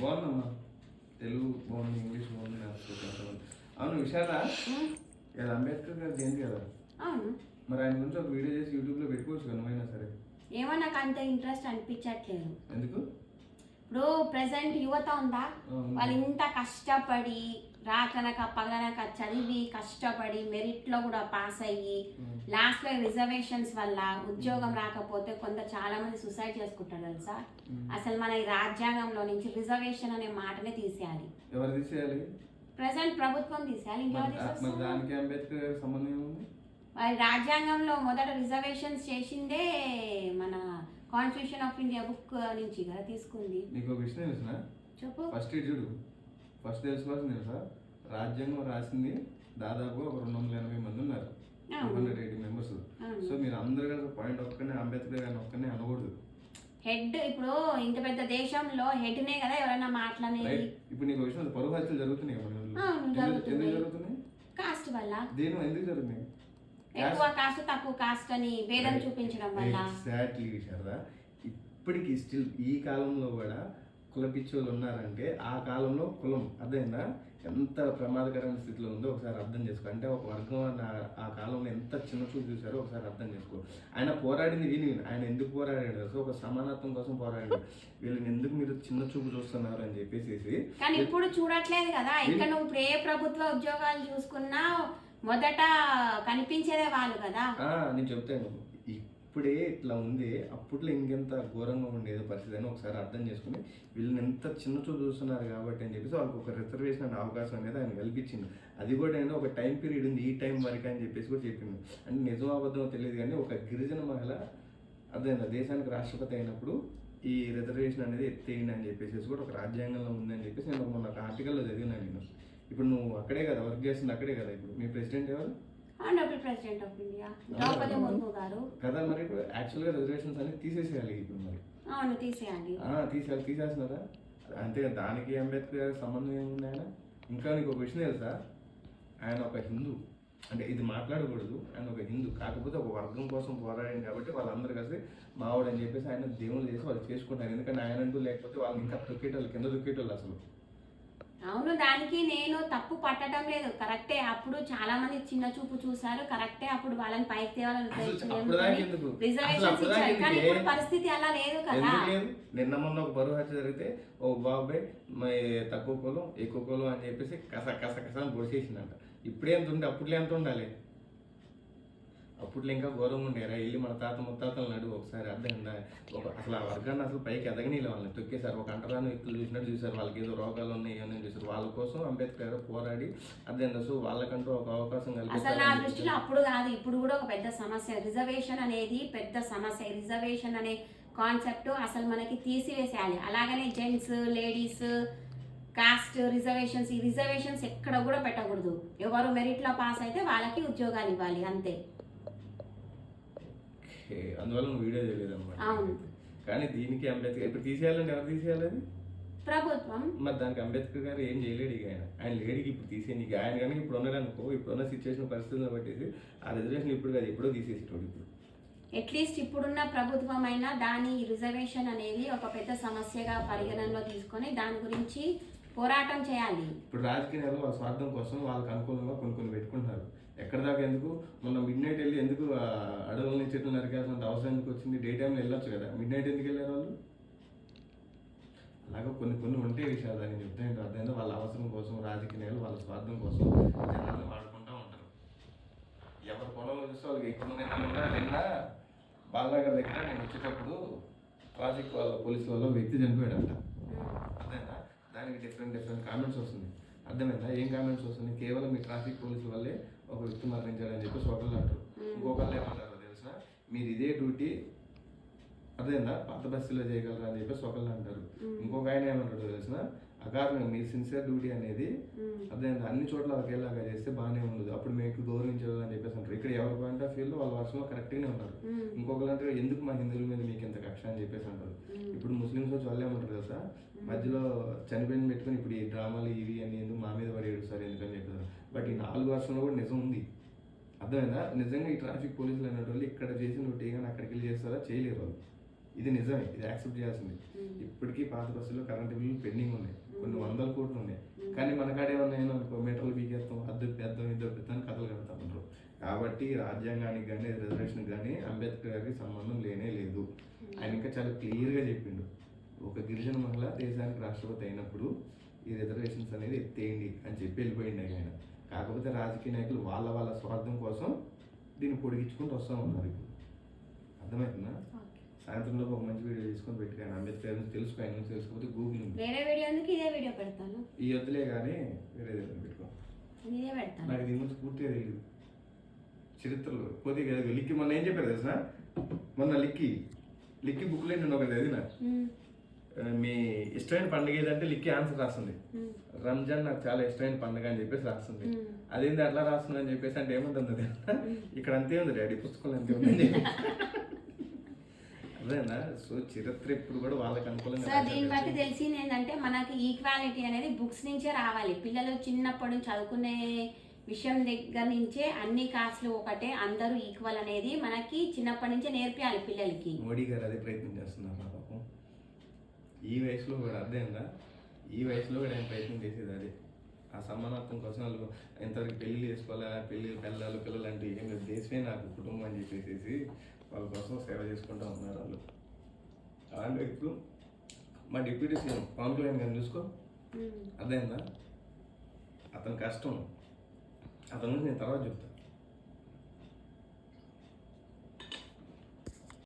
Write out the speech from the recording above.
బాగుందమ్మా తెలుగు బాగుంది ఇంగ్లీష్ బాగుంది అవును విశాల? కదా అంబేద్కర్ గారు జయంతి కదా? అవును. మరి ఆయన గురించి ఒక వీడియో చేసి యూట్యూబ్లో పెట్టుకోవచ్చు కదా నువ్వైనా సరే. ఏమో నాకు అంత ఇంట్రెస్ట్ అనిపించట్లేదు. ఎందుకు? ఇప్పుడు ప్రజెంట్ యువత ఉందా. వాళ్ళు ఇంత కష్టపడి రాకనక పగలనక చదివి కష్టపడి మెరిట్లో కూడా పాస్ అయ్యి లాస్ట్లో రిజర్వేషన్స్ వల్ల ఉద్యోగం రాకపోతే కొంత చాలా మంది సూసైడ్ చేసుకుంటారు తెలుసా? అసలు మన ఈ రాజ్యాంగంలో నుంచి రిజర్వేషన్ అనే మాటనే తీసేయాలి. ఎవరు తీసేయాలి? ప్రజెంట్ ప్రభుత్వం తీసేయాలి. దానికి అంబేద్కర్ సంబంధం రాజ్యాంగంలో మొదట రిజర్వేషన్స్ చేసిందే మన కాన్స్టిట్యూషన్ ఆఫ్ ఇండియా బుక్ నుంచి కదా తీసుకుంది. నీకు విషయం చెప్పు. ఫస్ట్ చూడు. ఫస్ట్ తెలుసుకోవాల్సింది తెలుసా? రాజ్యాంగం రాసింది దాదాపు ఒక రెండు వందల ఎనభై మంది ఉన్నారు. Two. Hundred eighty members. So మీరు అందరు కలిసి పాయింట్ ఒక్కనే అంబేద్కర్ గారిని ఒక్కనే అనకూడదు. హెడ్ ఇప్పుడు ఇంత పెద్ద దేశంలో హెడ్నే కదా ఎవరైనా మాట్లాడేది? ఇప్పుడు నీకు విషయం? పరువు హత్యలు జరుగుతున్నాయి. ఎందుకు జరుగుతున్నాయి. కాస్ట్ వల్ల. దేని ఎందుకు జరుగుతున్నాయి? ఎక్కువ కాస్ట్ తక్కువ కాస్ట్ అని భేదం చూపించడం వల్ల. ఎగ్జాక్ట్లీ శారదా. ఇప్పటికి స్టిల్ ఈ కాలంలో కూడా కుల పిచ్చోళ్ళు ఉన్నారంటే ఆ కాలంలో కులం. అదేనా ఎంత ప్రమాదకరమైన స్థితిలో ఉందో ఒకసారి అర్థం చేసుకో. అంటే ఒక వర్గం అన్న ఆ కాలంలో ఎంత చిన్న చూపు చూసారో ఒకసారి అర్థం చేసుకో. ఆయన పోరాడింది విని ఆయన ఎందుకు పోరాడాడు? తెలుసా? ఒక సమానత్వం కోసం పోరాడాడు. వీళ్ళని ఎందుకు మీరు చిన్న చూపు చూస్తున్నారు అని చెప్పేసి కానీ ఇప్పుడు చూడట్లేదు కదా. ఇక్కడ నువ్వు ఏ ప్రభుత్వ ఉద్యోగాలు చూసుకున్నా మొదట కనిపించేదే వాళ్ళు కదా. నేను చెప్తాను. ఇప్పుడే ఇట్లా ఉంది. అప్పట్లో ఇంకెంత ఘోరంగా ఉండేది పరిస్థితి అని ఒకసారి అర్థం చేసుకుని వీళ్ళని ఎంత చిన్న చూపు చూస్తున్నారు కాబట్టి అని చెప్పేసి వాళ్ళకి ఒక రిజర్వేషన్ అనే అవకాశం అనేది ఆయన కల్పించింది అది కూడా ఏంటంటే ఒక టైం పీరియడ్ ఉంది ఈ టైం వరకు అని చెప్పేసి కూడా చెప్పింది అంటే నిజం అబద్ధం తెలియదు కానీ ఒక గిరిజన మహిళ అదే దేశానికి రాష్ట్రపతి అయినప్పుడు ఈ రిజర్వేషన్ అనేది ఎత్తేయండి అని చెప్పేసి కూడా ఒక రాజ్యాంగంలో ఉందని చెప్పేసి నేను మొన్న ఒక ఆర్టికల్లో చదివినాను నేను. ఇప్పుడు నువ్వు అక్కడే కదా వర్క్ చేస్తుంది అక్కడే కదా ఇప్పుడు. మీ ప్రెసిడెంట్ ఎవరు? Honourable president of India Droupadi Murmu garu. కదా మరి ఇప్పుడు యాక్చువల్గా రిజర్వేషన్స్ అనేది తీసేసేయాలి ఇప్పుడు మరి. అవును తీసేయాలి. తీసేస్తున్నారా? అంతే దానికి అంబేద్కర్ సంబంధం ఏముంది ఆయన? ఇంకా నీకు ఒక విషయం తెలుసా? ఆయన ఒక హిందూ. అంటే ఇది మాట్లాడకూడదు. ఆయన ఒక హిందూ. కాకపోతే ఒక వర్గం కోసం పోరాడింది కాబట్టి వాళ్ళందరూ కలిసి మావాడు అని చెప్పేసి ఆయన దేవుళ్ళు చేసి వాళ్ళు చేసుకుంటారు. ఎందుకంటే ఆయన అంటూ లేకపోతే వాళ్ళని ఇంకా తొక్కేటోళ్ళు కింద తొక్కేటోళ్ళు అసలు. అవును దానికి నేను తప్పు పట్టడం లేదు. కరెక్టే అప్పుడు చాలా మంది చిన్న చూపు చూసారు కరెక్టే అప్పుడు వాళ్ళని పైకి తేవాలని అప్పుడు రిజర్వేషన్స్ అప్పుడు ఇచ్చారు. కానీ? ఇప్పుడు పరిస్థితి అలా లేదు కదా. నిన్న మొన్న ఒక బరువు హత్య జరిగితే ఓ బాబాయ్ తక్కువ కులం ఎక్కువ కులం అని చెప్పేసి కస కస కస అని పొడిచేసిందంట ఇప్పుడే ఎంత ఉండే అప్పుడులో ఎంత ఉండాలి? అప్పుడులో ఇంకా ఘోరంగా ఉండేరా వెళ్ళి మన తాత ముత్తాతలు నడు ఒకసారి అర్థమైందా ఒక అసలు ఆ వర్గాన్ని అసలు పైకి ఎదగనీలే వాళ్ళని. తొక్కేశారు ఒక అంటరాని వ్యక్తులు చూసినట్టు చూశారు వాళ్ళకి ఏదో రోగాలు ఉన్నాయి ఏమని చూసారు వాళ్ళ కోసం అంబేద్కర్ పోరాడి అర్థమైందా? సో వాళ్ళకంటూ ఒక అవకాశం అసలు నా దృష్టిలో అప్పుడు కాదు ఇప్పుడు కూడా ఒక పెద్ద సమస్య. రిజర్వేషన్ అనేది పెద్ద సమస్య. రిజర్వేషన్ అనే కాన్సెప్ట్ అసలు మనకి తీసివేసేయాలి. అలాగనే జెంట్స్ లేడీస్ కాస్ట్ రిజర్వేషన్స్. ఈ రిజర్వేషన్స్ ఎక్కడ కూడా పెట్టకూడదు. ఎవరు మెరిట్లో పాస్ అయితే వాళ్ళకి ఉద్యోగాలు ఇవ్వాలి అంతే. ఓకే, అందువల్ల నువ్వు వీడియో చేయలేదు అనమాట అవును. కానీ దీనికి అంబేద్కర్ ఇప్పుడు తీసేయాలంటే ఎవరు తీసేయాలి అది ప్రభుత్వం. మరి దానికి అంబేద్కర్ గారు ఏం చేయలేడు ఇక ఆయన. ఆయన లేడికి ఇప్పుడు తీసేయండి ఇక ఆయన కానీ ఇప్పుడు ఉన్నాడు అనుకో ఇప్పుడున్న సిచ్యువేషన్ పరిస్థితులను బట్టేసి ఆ రిజర్వేషన్ ఇప్పుడు కాదు ఎప్పుడో తీసేసేటోడు ఇప్పుడు. అట్లీస్ట్ ఇప్పుడున్న ప్రభుత్వం అయినా దాని రిజర్వేషన్ అనేది ఒక పెద్ద సమస్యగా పరిగణనలో తీసుకొని దాని గురించి పోరాటం చేయాలి. ఇప్పుడు రాజకీయాలు వాళ్ళ స్వార్థం కోసం వాళ్ళకి అనుకూలంగా కొన్ని కొన్ని పెట్టుకుంటున్నారు. ఎక్కడ దాకా ఎందుకు? మొన్న మిడ్ నైట్ వెళ్ళి ఎందుకు అడవులని చెట్లు నరికేసినంత అవసరం ఎందుకు వచ్చింది? డే టైంలో వెళ్ళొచ్చు కదా. మిడ్ నైట్ ఎందుకు వెళ్ళారు వాళ్ళు? అలాగే కొన్ని కొన్ని ఉంటే విషయాలు. దాన్ని చెప్తే అర్థమైందా వాళ్ళ అవసరం కోసం రాజకీయాలు వాళ్ళ స్వార్థం కోసం జనాలను వాడుకుంటూ ఉంటారు. ఎవరి పొలంలో చూస్తే వాళ్ళకి ఎక్కువ నిన్న బాలనగర్ దగ్గర నేను వచ్చేటప్పుడు ట్రాఫిక్ వాళ్ళ పోలీసు వాళ్ళ వ్యక్తి చనిపోయాడంట. అర్థమైందా? దానికి డిఫరెంట్ డిఫరెంట్ కామెంట్స్ వస్తుంది అర్థమైందా? ఏం కామెంట్స్ వస్తుంది కేవలం మీ ట్రాఫిక్ పోలీసు వల్లే ఒక వ్యక్తి మరణించాడని చెప్పేసి ఒకళ్ళు అంటారు. ఇంకొకళ్ళు ఏమంటారో తెలిసిన మీరు ఇదే డ్యూటీ అదేందా పాత బస్సులో చేయగలరా అని చెప్పేసి ఒకళ్ళు అంటారు. ఇంకొక ఆయన ఏమంటాడు తెలిసిన అకారణం మీ సిన్సియర్ డ్యూటీ అనేది అదేందా? అన్ని చోట్ల ఒకేలాగా చేస్తే బాగానే ఉండదు. అప్పుడు మీకు గౌరవించాలి అని చెప్పేసి అంటారు. ఇక్కడ ఎవరి పాయింట్ ఆఫ్ వ్యూలో వాళ్ళ వర్షంలో కరెక్ట్గానే ఉన్నారు. ఇంకొకరు అంటే ఎందుకు మా హిందువుల మీద మీకు ఇంత కక్ష? అని చెప్పేసి అంటారు. ఇప్పుడు ముస్లిమ్స్ వచ్చి వాళ్ళు ఏమంటారు కదా మధ్యలో చనిపోయిన పెట్టుకొని ఇప్పుడు ఈ డ్రామాలు ఇవి అని ఎందుకు మా మీద పడి ఏడుస్తారు? ఎందుకని చెప్పారు బట్ ఈ నాలుగు వర్షంలో కూడా నిజం ఉంది. అర్థమైందా? నిజంగా ఈ ట్రాఫిక్ పోలీసులు అనేటువంటి వాళ్ళు ఇక్కడ చేసిన ఒకటి కానీ అక్కడికి వెళ్ళి చేస్తారా? చేయలేరు వాళ్ళు. ఇది నిజమే ఇది యాక్సెప్ట్ చేయాల్సింది. ఇప్పటికీ పాత బస్సులో కరెంటు బిల్లులు పెండింగ్ ఉన్నాయి. కొన్ని వందల కోట్లు ఉన్నాయి. కానీ మన కాడే ఉన్నాయని అనుకో మీటర్లు బీకేస్తాం అద్దు పెద్దాం ఇద్దరు పెద్దాం కథలు కడతా ఉంటారు కాబట్టి రాజ్యాంగానికి కానీ రిజర్వేషన్కి కానీ అంబేద్కర్ గారికి సంబంధం లేనే లేదు. ఆయన ఇంకా చాలా క్లియర్గా చెప్పిండు. ఒక గిరిజన మహిళ దేశానికి రాష్ట్రపతి అయినప్పుడు ఈ రిజర్వేషన్స్ అనేది ఎత్తేయండి అని చెప్పి వెళ్ళిపోయింది ఆయన. కాకపోతే రాజకీయ నాయకులు వాళ్ళ వాళ్ళ స్వార్థం కోసం దీన్ని పొడిగించుకుంటూ వస్తూ ఉన్నారు ఇప్పుడు. అర్థమవుతుందా. సాయంత్రంలో ఒక మంచి వీడియో తీసుకొని పెట్టుకోండి అంబేద్కర్ నుంచి తెలుసుకో ఆయన నుంచి తెలుసుకోకపోతే గూగుల్ వేరే వీడియో ఎందుకు ఇదే వీడియో పెడతాను? ఈ వద్దులే కానీ వేరే ఏదైనా పెట్టుకో. ఇదే పెడతాను. నాకు దీని గురించి పూర్తిగా తెలియదు చరిత్రలో కొద్దిగా లిక్కి మొన్న ఏం చెప్పారు తెలుసా? మొన్న లిక్కి లిక్కి బుక్లో నేను ఒకటి చదివిన. మీ ఇష్టమైన పండుగ ఏదంటే లిక్కి ఆన్సర్ రాస్తుంది. రంజాన్ నాకు చాలా ఇష్టమైన పండుగ అని చెప్పేసి రాస్తుంది. అదేంటి అట్లా రాస్తుంది అని చెప్పేసి అంటే ఏముంటుంది? ఇక్కడ అంతే ఉంది డాడీ పుస్తకంలో అంతే ఉంది సో చరిత్ర ఇప్పుడు కూడా వాళ్ళకి అనుకూలంగా సో దీన్ని బట్టి తెలిసింది ఏంటంటే మనకి ఈక్వాలిటీ అనేది బుక్స్ నుంచే రావాలి. పిల్లలు చిన్నప్పటి నుంచి చదువుకునే విషయం దగ్గర నుంచే అన్ని కాస్ట్లు ఒకటే అందరూ ఈక్వల్ అనేది మనకి చిన్నప్పటి నుంచే నేర్పియాలి పిల్లలకి. మోడీ గారు అదే ప్రయత్నం చేస్తున్నారు పాపం. ఈ వయసులో కూడా అర్థమైందా ఈ వయసులో కూడా ఆయన ప్రయత్నం చేసేది అదే. ఆ సమానత్వం కోసం వాళ్ళు ఎంతవరకు పెళ్ళి చేసుకోవాలా? పెళ్ళి పిల్లలు పిల్లలు అంటే ఏం లేదు. దేశమే నాకు కుటుంబం అని చెప్పేసి వాళ్ళ కోసం సేవ చేసుకుంటూ ఉన్నారు వాళ్ళు. అలాంటి ఇప్పుడు మా డిప్యూటీ సీఎం పవన్ కళ్యాణ్ గారిని చూసుకో. అర్థమైందా? అతని కష్టం. అతని నేను తర్వాత చెప్తాను